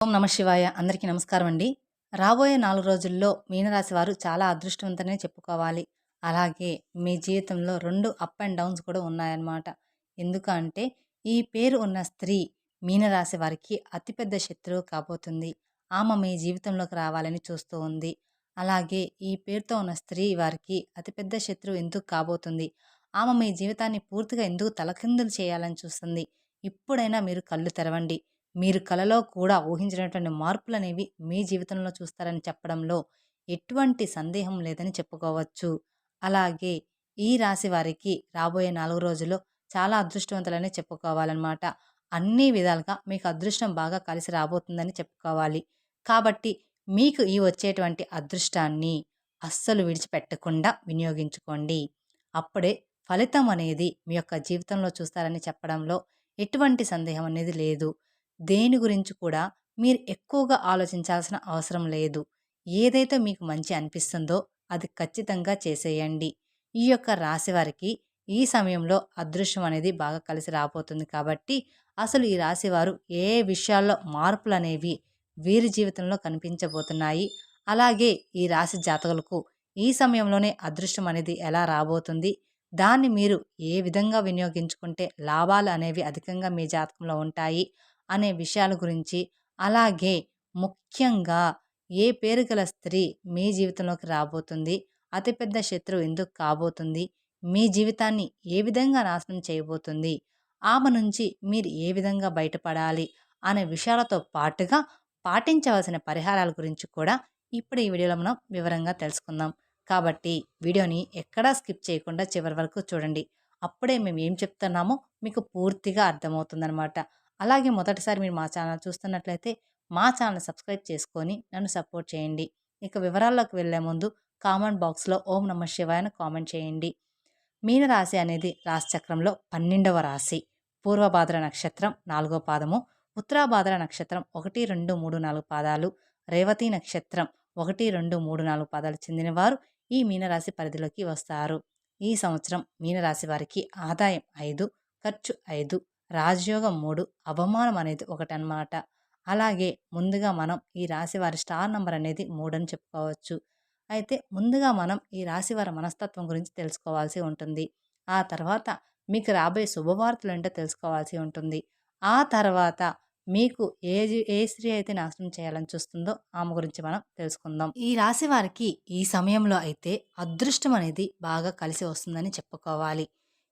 ఓం నమ శివాయ. అందరికీ నమస్కారం అండి. రాబోయే నాలుగు రోజుల్లో మీనరాశి వారు చాలా అదృష్టవంతనే చెప్పుకోవాలి. అలాగే మీ జీవితంలో రెండు అప్ అండ్ డౌన్స్ కూడా ఉన్నాయన్నమాట. ఎందుకంటే ఈ పేరు ఉన్న స్త్రీ మీనరాశి వారికి అతిపెద్ద శత్రువు కాబోతుంది. ఆమె మీ జీవితంలోకి రావాలని చూస్తూ ఉంది. అలాగే ఈ పేరుతో ఉన్న స్త్రీ వారికి అతిపెద్ద శత్రువు ఎందుకు కాబోతుంది? ఆమె మీ జీవితాన్ని పూర్తిగా ఎందుకు తలకిందులు చేయాలని చూస్తుంది? ఇప్పుడైనా మీరు కళ్ళు తెరవండి. మీరు కలలో కూడా ఊహించినటువంటి మార్పులు అనేవి మీ జీవితంలో చూస్తారని చెప్పడంలో ఎటువంటి సందేహం లేదని చెప్పుకోవచ్చు. అలాగే ఈ రాశి వారికి రాబోయే నాలుగు రోజుల్లో చాలా అదృష్టవంతులని చెప్పుకోవాలన్నమాట. అన్ని విధాలుగా మీకు అదృష్టం బాగా కలిసి రాబోతుందని చెప్పుకోవాలి. కాబట్టి మీకు ఈ వచ్చేటువంటి అదృష్టాన్ని అస్సలు విడిచిపెట్టకుండా వినియోగించుకోండి. అప్పుడే ఫలితం అనేది మీ యొక్క జీవితంలో చూస్తారని చెప్పడంలో ఎటువంటి సందేహం అనేది లేదు. దేని గురించి కూడా మీరు ఎక్కువగా ఆలోచించాల్సిన అవసరం లేదు. ఏదైతే మీకు మంచి అనిపిస్తుందో అది ఖచ్చితంగా చేసేయండి. ఈ యొక్క రాశి వారికి ఈ సమయంలో అదృష్టం అనేది బాగా కలిసి రాబోతుంది కాబట్టి అసలు ఈ రాశి వారు ఏ విషయాల్లో మార్పులు అనేవి వీరి జీవితంలో కనిపించబోతున్నాయి? అలాగే ఈ రాశి జాతకులకు ఈ సమయంలోనే అదృష్టం అనేది ఎలా రాబోతుంది? దాన్ని మీరు ఏ విధంగా వినియోగించుకుంటే లాభాలు అనేవి అధికంగా మీ జాతకంలో ఉంటాయి? అనే విషయాల గురించి. అలాగే ముఖ్యంగా ఏ పేరు గల స్త్రీ మీ జీవితంలోకి రాబోతుంది? అతిపెద్ద శత్రువు ఎందుకు కాబోతుంది? మీ జీవితాన్ని ఏ విధంగా నాశనం చేయబోతుంది? ఆమె నుంచి మీరు ఏ విధంగా బయటపడాలి? అనే విషయాలతో పాటుగా పాటించవలసిన పరిహారాల గురించి కూడా ఇప్పుడు ఈ వీడియోలో మనం వివరంగా తెలుసుకుందాం. కాబట్టి వీడియోని ఎక్కడా స్కిప్ చేయకుండా చివరి వరకు చూడండి. అప్పుడే మేము ఏం చెప్తున్నామో మీకు పూర్తిగా అర్థమవుతుందనమాట అలాగే మొదటిసారి మీరు మా ఛానల్ చూస్తున్నట్లయితే మా ఛానల్ సబ్స్క్రైబ్ చేసుకొని నన్ను సపోర్ట్ చేయండి. ఇక వివరాల్లోకి వెళ్ళే ముందు కామెంట్ బాక్స్లో ఓం నమ శివాయను కామెంట్ చేయండి. మీనరాశి అనేది రాశిచక్రంలో పన్నెండవ రాశి. పూర్వభాద్ర నక్షత్రం నాలుగో పాదము ఉత్తరాభాద్ర నక్షత్రం ఒకటి రెండు మూడు నాలుగు పాదాలు రేవతి నక్షత్రం ఒకటి రెండు మూడు నాలుగు పాదాలు చెందినవారు ఈ మీనరాశి పరిధిలోకి వస్తారు. ఈ సంవత్సరం మీనరాశి వారికి ఆదాయం ఐదు ఖర్చు ఐదు. రాజయోగం మూడు అవమానం అనేది ఒకటి అనమాట అలాగే ముందుగా మనం ఈ రాశి వారి స్టార్ నంబర్ అనేది మూడు అని చెప్పుకోవచ్చు. అయితే ముందుగా మనం ఈ రాశి వారి మనస్తత్వం గురించి తెలుసుకోవాల్సి ఉంటుంది. ఆ తర్వాత మీకు రాబోయే శుభవార్తలు ఏంటో తెలుసుకోవాల్సి ఉంటుంది. ఆ తర్వాత మీకు ఏ ఏ స్త్రీ అయితే నాశనం చేయాలని చూస్తుందో ఆమె గురించి మనం తెలుసుకుందాం. ఈ రాశి వారికి ఈ సమయంలో అయితే అదృష్టం అనేది బాగా కలిసి వస్తుందని చెప్పుకోవాలి.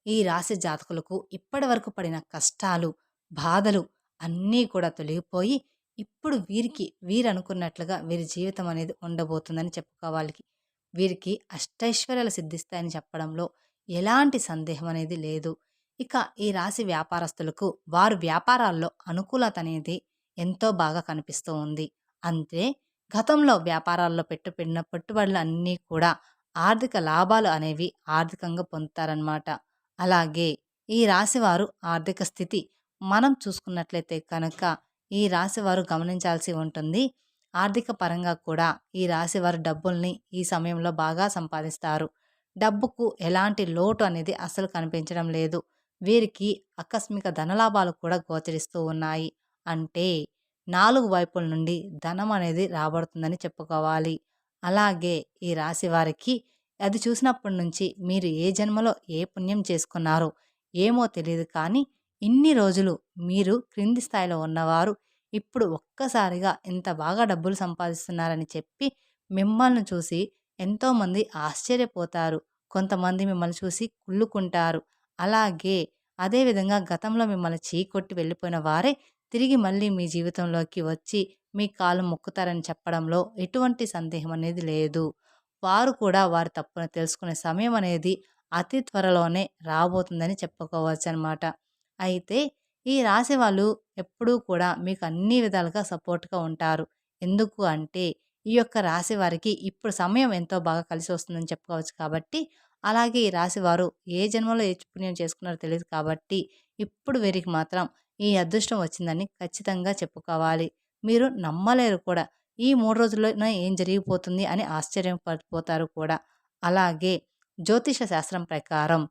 ఈ రాశి జాతకులకు ఇప్పటి వరకు పడిన కష్టాలు బాధలు అన్నీ కూడా తొలగిపోయి ఇప్పుడు వీరికి వీరు అనుకున్నట్లుగా వీరి జీవితం అనేది ఉండబోతుందని చెప్పుకోవాలికి వీరికి అష్టైశ్వర్యాలు సిద్ధిస్తాయని చెప్పడంలో ఎలాంటి సందేహం అనేది లేదు. ఇక ఈ రాశి వ్యాపారస్తులకు వారు వ్యాపారాల్లో అనుకూలత అనేది ఎంతో బాగా కనిపిస్తూ ఉంది. అంతే గతంలో వ్యాపారాల్లో పెట్టుబడిన పెట్టుబడులు అన్నీ కూడా ఆర్థిక లాభాలు అనేవి ఆర్థికంగా పొందుతారనమాట అలాగే ఈ రాశివారు ఆర్థిక స్థితి మనం చూసుకున్నట్లయితే కనుక ఈ రాశివారు గమనించాల్సి ఉంటుంది. ఆర్థిక పరంగా కూడా ఈ రాశివారు డబ్బుల్ని ఈ సమయంలో బాగా సంపాదిస్తారు. డబ్బుకు ఎలాంటి లోటు అనేది అసలు కనిపించడం లేదు. వీరికి ఆకస్మిక ధనలాభాలు కూడా గోచరిస్తూ ఉన్నాయి. అంటే నాలుగు వైపుల నుండి ధనం అనేది రాబడుతుందని చెప్పుకోవాలి. అలాగే ఈ రాశి వారికి అది చూసినప్పటి నుంచి మీరు ఏ జన్మలో ఏ పుణ్యం చేసుకున్నారో ఏమో తెలియదు కానీ ఇన్ని రోజులు మీరు క్రింది స్థాయిలో ఉన్నవారు ఇప్పుడు ఒక్కసారిగా ఎంత బాగా డబ్బులు సంపాదిస్తున్నారని చెప్పి మిమ్మల్ని చూసి ఎంతోమంది ఆశ్చర్యపోతారు. కొంతమంది మిమ్మల్ని చూసి కుళ్ళుకుంటారు. అలాగే అదేవిధంగా గతంలో మిమ్మల్ని చీకొట్టి వెళ్ళిపోయిన వారే తిరిగి మళ్ళీ మీ జీవితంలోకి వచ్చి మీ కాలు మొక్కుతారని చెప్పడంలో ఎటువంటి సందేహం అనేది లేదు. వారు కూడా వారి తప్పును తెలుసుకునే సమయం అనేది అతి త్వరలోనే రాబోతుందని చెప్పుకోవచ్చు అనమాట అయితే ఈ రాశి వాళ్ళు ఎప్పుడూ కూడా మీకు అన్ని విధాలుగా సపోర్ట్గా ఉంటారు. ఎందుకు అంటే ఈ యొక్క రాశి వారికి ఇప్పుడు సమయం ఎంతో బాగా కలిసి వస్తుందని చెప్పుకోవచ్చు కాబట్టి అలాగే ఈ రాశి వారు ఏ జన్మలో ఏ పుణ్యం చేసుకున్నారో తెలియదు కాబట్టి ఇప్పుడు వీరికి మాత్రం ఈ అదృష్టం వచ్చిందని ఖచ్చితంగా చెప్పుకోవాలి. మీరు నమ్మలేరు కూడా ఈ మూడు రోజుల్లోనే ఏం జరిగిపోతుంది అని ఆశ్చర్యపడిపోతారు కూడా. అలాగే జ్యోతిష శాస్త్రం ప్రకారం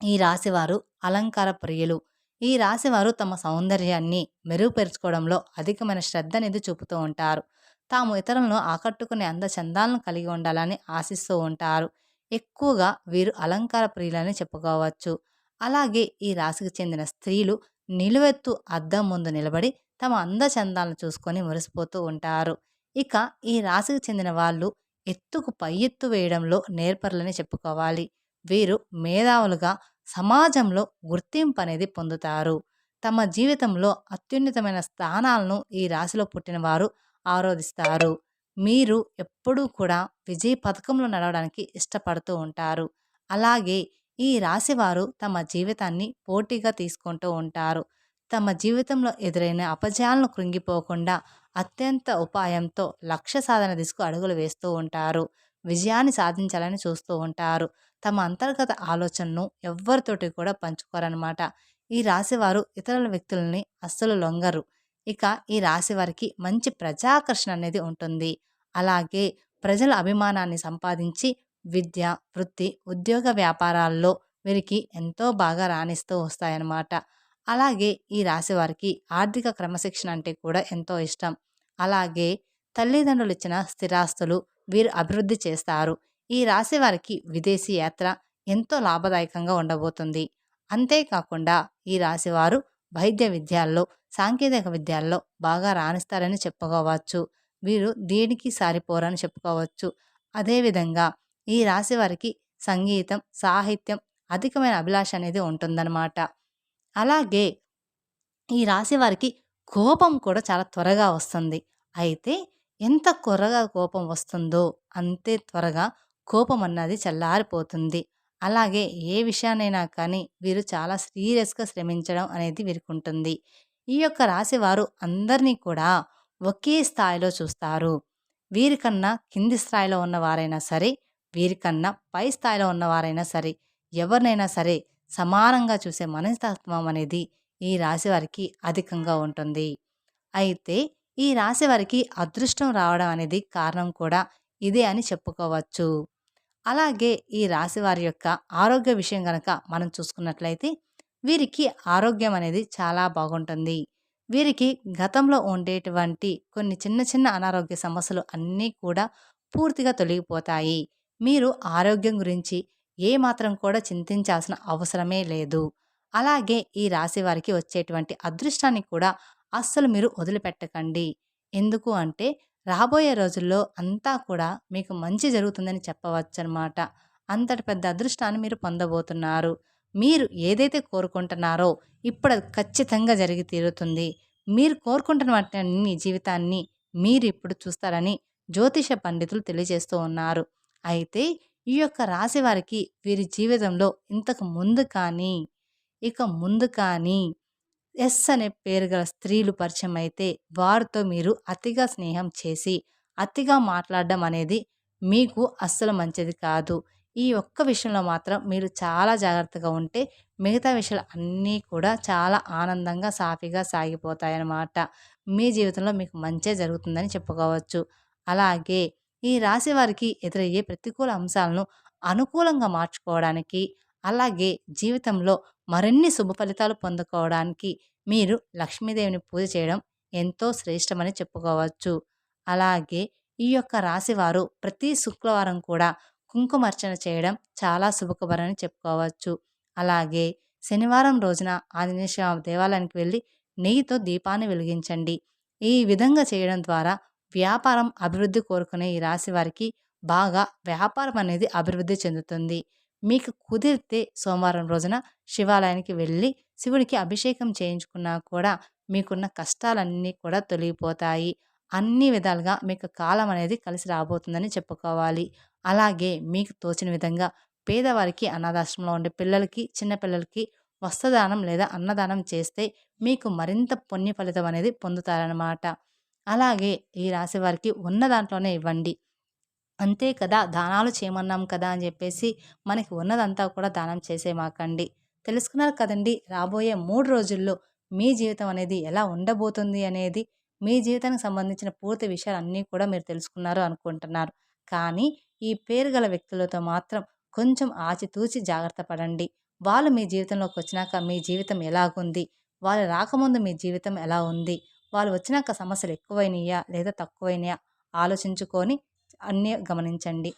ఈ రాశివారు అలంకార ప్రియులు. ఈ రాశివారు తమ సౌందర్యాన్ని మెరుగుపరుచుకోవడంలో అధికమైన శ్రద్ధ అనేది చూపుతూ ఉంటారు. తాము ఇతరులను ఆకట్టుకునే అందచందాలను కలిగి ఉండాలని ఆశిస్తూ ఉంటారు. ఎక్కువగా వీరు అలంకార ప్రియులని చెప్పుకోవచ్చు. అలాగే ఈ రాశికి చెందిన స్త్రీలు నిలువెత్తు అద్దం ముందు నిలబడి తమ అందచందాలను చూసుకొని మురిసిపోతూ ఉంటారు. ఇక ఈ రాశికి చెందిన వాళ్ళు ఎత్తుకు పై ఎత్తు వేయడంలో నేర్పరులని చెప్పుకోవాలి. వీరు మేధావులుగా సమాజంలో గుర్తింపు అనేది పొందుతారు. తమ జీవితంలో అత్యున్నతమైన స్థానాలను ఈ రాశిలో పుట్టిన వారు ఆరోధిస్తారు. మీరు ఎప్పుడూ కూడా విజయ పథకంలో నడవడానికి ఇష్టపడుతూ ఉంటారు. అలాగే ఈ రాశివారు తమ జీవితాన్ని పోటీగా తీసుకుంటూ ఉంటారు. తమ జీవితంలో ఎదురైన అపజయాలను కృంగిపోకుండా అత్యంత ఉపాయంతో లక్ష్య సాధన దిశకు అడుగులు వేస్తూ ఉంటారు. విజయాన్ని సాధించాలని చూస్తూ ఉంటారు. తమ అంతర్గత ఆలోచనను ఎవ్వరితోటి కూడా పంచుకోరనమాట ఈ రాశివారు ఇతరుల వ్యక్తులని అస్సలు లొంగరు. ఇక ఈ రాశి వారికి మంచి ప్రజాకర్షణ అనేది ఉంటుంది. అలాగే ప్రజల అభిమానాన్ని సంపాదించి విద్య వృత్తి ఉద్యోగ వ్యాపారాల్లో వీరికి ఎంతో బాగా రాణిస్తూ వస్తాయన్నమాట. అలాగే ఈ రాశివారికి ఆర్థిక క్రమశిక్షణ అంటే కూడా ఎంతో ఇష్టం. అలాగే తల్లిదండ్రులు ఇచ్చిన స్థిరాస్తులు వీరు అభివృద్ధి చేస్తారు. ఈ రాశి వారికి విదేశీ యాత్ర ఎంతో లాభదాయకంగా ఉండబోతుంది. అంతేకాకుండా ఈ రాశివారు వైద్య విద్యాల్లో సాంకేతిక విద్యాల్లో బాగా రాణిస్తారని చెప్పుకోవచ్చు. వీరు దేనికి సారిపోరని చెప్పుకోవచ్చు. అదేవిధంగా ఈ రాశి వారికి సంగీతం సాహిత్యం అధికమైన అభిలాష అనేది ఉంటుందన్నమాట. అలాగే ఈ రాశి వారికి కోపం కూడా చాలా త్వరగా వస్తుంది. అయితే ఎంత త్వరగా కోపం వస్తుందో అంతే త్వరగా కోపం అన్నది చల్లారిపోతుంది. అలాగే ఏ విషయానైనా కానీ వీరు చాలా సీరియస్గా శ్రమించడం అనేది వీరికుంటుంది. ఈ యొక్క రాశి వారు అందరినీ కూడా ఒకే స్థాయిలో చూస్తారు. వీరికన్నా కింది స్థాయిలో ఉన్నవారైనా సరే వీరికన్నా పై స్థాయిలో ఉన్నవారైనా సరే ఎవరినైనా సరే సమానంగా చూసే మనస్తత్వం అనేది ఈ రాశి వారికి అధికంగా ఉంటుంది. అయితే ఈ రాశి వారికి అదృష్టం రావడం అనేది కారణం కూడా ఇదే అని చెప్పుకోవచ్చు. అలాగే ఈ రాశి వారి యొక్క ఆరోగ్య విషయం కనుక మనం చూసుకున్నట్లయితే వీరికి ఆరోగ్యం అనేది చాలా బాగుంటుంది. వీరికి గతంలో ఉండేటువంటి కొన్ని చిన్న చిన్న అనారోగ్య సమస్యలు అన్నీ కూడా పూర్తిగా తొలగిపోతాయి. మీరు ఆరోగ్యం గురించి ఏ మాత్రం కూడా చింతించాల్సిన అవసరమే లేదు. అలాగే ఈ రాశి వారికి వచ్చేటువంటి అదృష్టాన్ని కూడా అస్సలు మీరు వదిలిపెట్టకండి. ఎందుకు అంటే రాబోయే రోజుల్లో అంతా కూడా మీకు మంచి జరుగుతుందని చెప్పవచ్చు అనమాట అంతటి పెద్ద అదృష్టాన్ని మీరు పొందబోతున్నారు. మీరు ఏదైతే కోరుకుంటున్నారో ఇప్పుడు అది ఖచ్చితంగా జరిగి తీరుతుంది. మీరు కోరుకుంటున్న వాటిని జీవితాన్ని మీరు ఇప్పుడు చూస్తారని జ్యోతిష పండితులు తెలియజేస్తూ ఉన్నారు. అయితే ఈ యొక్క రాశి వారికి వీరి జీవితంలో ఇంతకు ముందు కానీ ఇక ముందు కానీ ఎస్ అనే పేరు గల స్త్రీలు పరిచయం అయితే వారితో మీరు అతిగా స్నేహం చేసి అతిగా మాట్లాడడం అనేది మీకు అస్సలు మంచిది కాదు. ఈ ఒక్క విషయంలో మాత్రం మీరు చాలా జాగ్రత్తగా ఉంటే మిగతా విషయాలు అన్నీ కూడా చాలా ఆనందంగా సాఫీగా సాగిపోతాయన్నమాట. మీ జీవితంలో మీకు మంచే జరుగుతుందని చెప్పుకోవచ్చు. అలాగే ఈ రాశి వారికి ఎదురయ్యే ప్రతికూల అంశాలను అనుకూలంగా మార్చుకోవడానికి అలాగే జీవితంలో మరిన్ని శుభ ఫలితాలు పొందుకోవడానికి మీరు లక్ష్మీదేవిని పూజ చేయడం ఎంతో శ్రేష్టమని చెప్పుకోవచ్చు. అలాగే ఈ యొక్క రాశివారు ప్రతి శుక్రవారం కూడా కుంకుమర్చన చేయడం చాలా శుభకరమని చెప్పుకోవచ్చు. అలాగే శనివారం రోజున ఆంజనేయ స్వామి దేవాలయానికి వెళ్ళి నెయ్యితో దీపాన్ని వెలిగించండి. ఈ విధంగా చేయడం ద్వారా వ్యాపారం అభివృద్ధి కోరుకునే ఈ రాశి వారికి బాగా వ్యాపారం అనేది అభివృద్ధి చెందుతుంది. మీకు కుదిరితే సోమవారం రోజున శివాలయానికి వెళ్ళి శివుడికి అభిషేకం చేయించుకున్నా కూడా మీకున్న కష్టాలన్నీ కూడా తొలగిపోతాయి. అన్ని విధాలుగా మీకు కాలం అనేది కలిసి రాబోతుందని చెప్పుకోవాలి. అలాగే మీకు తోచిన విధంగా పేదవారికి అనాథాశ్రమంలో ఉండే పిల్లలకి చిన్నపిల్లలకి వస్త్రదానం లేదా అన్నదానం చేస్తే మీకు మరింత పుణ్య ఫలితం అనేది పొందుతారనమాట అలాగే ఈ రాశి వారికి ఉన్న దాంట్లోనే ఇవ్వండి. అంతే కదా దానాలు చేయమన్నాం కదా అని చెప్పేసి మనకి ఉన్నదంతా కూడా దానం చేసేమాకండి తెలుసుకున్నారు కదండి రాబోయే మూడు రోజుల్లో మీ జీవితం అనేది ఎలా ఉండబోతుంది అనేది మీ జీవితానికి సంబంధించిన పూర్తి విషయాలు అన్నీ కూడా మీరు తెలుసుకున్నారు అనుకుంటున్నారు. కానీ ఈ పేరు గల వ్యక్తులతో మాత్రం కొంచెం ఆచితూచి జాగ్రత్త పడండి. వాళ్ళు మీ జీవితంలోకి వచ్చినాక మీ జీవితం ఎలాగుంది? వాళ్ళు రాకముందు మీ జీవితం ఎలా ఉంది? వాళ్ళు వచ్చినాక సమస్యలు ఎక్కువైనాయా? లేదా తక్కువైనాయా? ఆలోచించుకొని అన్నీ గమనించండి.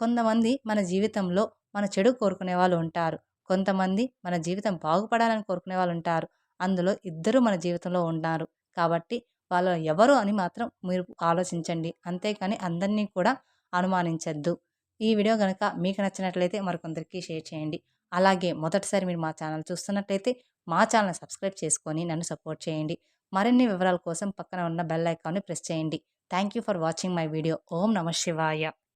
కొంతమంది మన జీవితంలో మన చెడు కోరుకునే వాళ్ళు ఉంటారు. కొంతమంది మన జీవితం బాగుపడాలని కోరుకునే వాళ్ళు ఉంటారు. అందులో ఇద్దరు మన జీవితంలో ఉన్నారు. కాబట్టి వాళ్ళు ఎవరు అని మాత్రం మీరు ఆలోచించండి. అంతేకాని అందరినీ కూడా అనుమానించద్దు. ఈ వీడియో కనుక మీకు నచ్చినట్లయితే మరికొందరికి షేర్ చేయండి. అలాగే మొదటిసారి మీరు మా ఛానల్ చూస్తున్నట్లయితే మా ఛానల్ సబ్స్క్రైబ్ చేసుకొని నన్ను సపోర్ట్ చేయండి. మరిన్ని వివరాల కోసం పక్కన ఉన్న బెల్ ఐకాన్ని ప్రెస్ చేయండి. Thank you for watching my video ఓం నమ శివాయ.